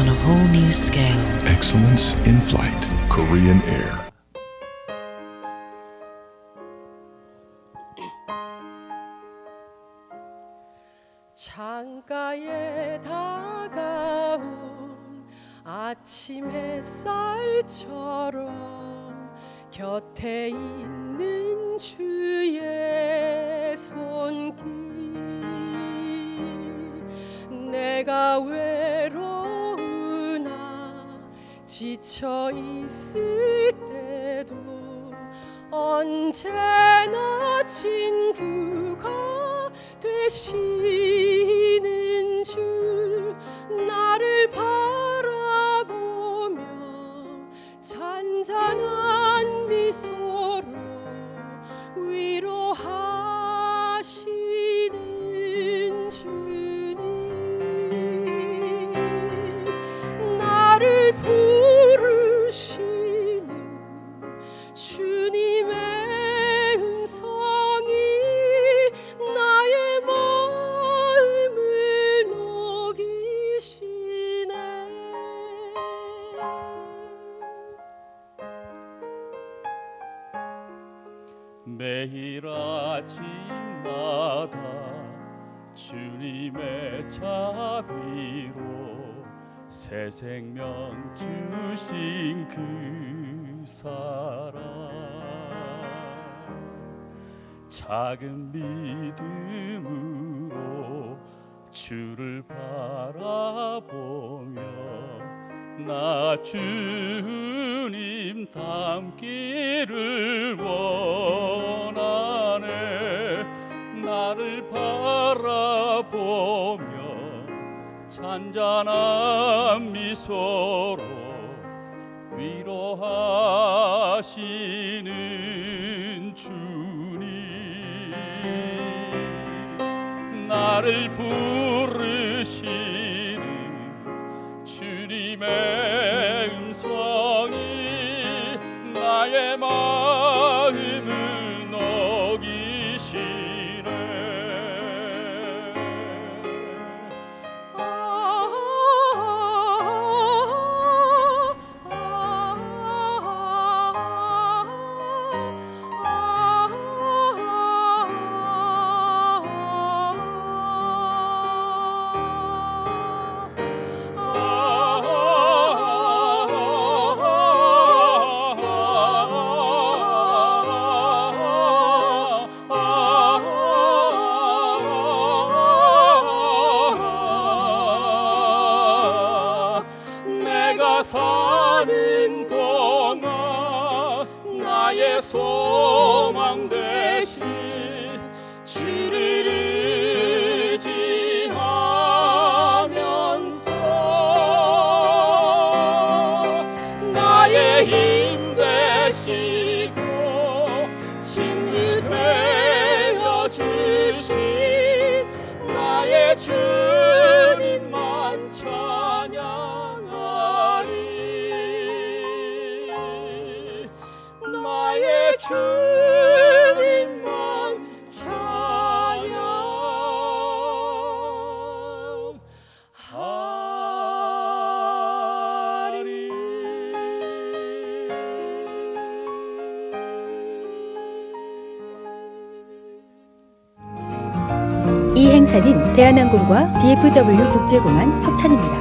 on a whole new scale. Excellence in flight. Korean Air. 창가에 다가온 아침 햇살처럼 곁에 있는 주의 손길 내가 외 지쳐 있을 때도 언제나 친구가 되시 매일 아침마다 주님의 자비로 새 생명 주신 그 사랑. 작은 믿음으로 주를 바라보며 나 주님 닮기를 원하네. 나를 바라보며 잔잔한 미소로 위로하시는 주님. 나를 부르시 나의 마 사는 동안 나의 소망 대신 주를 의지하면서 나의 힘 되시고 친구 행사는 대한항공과 DFW 국제공항 협찬입니다.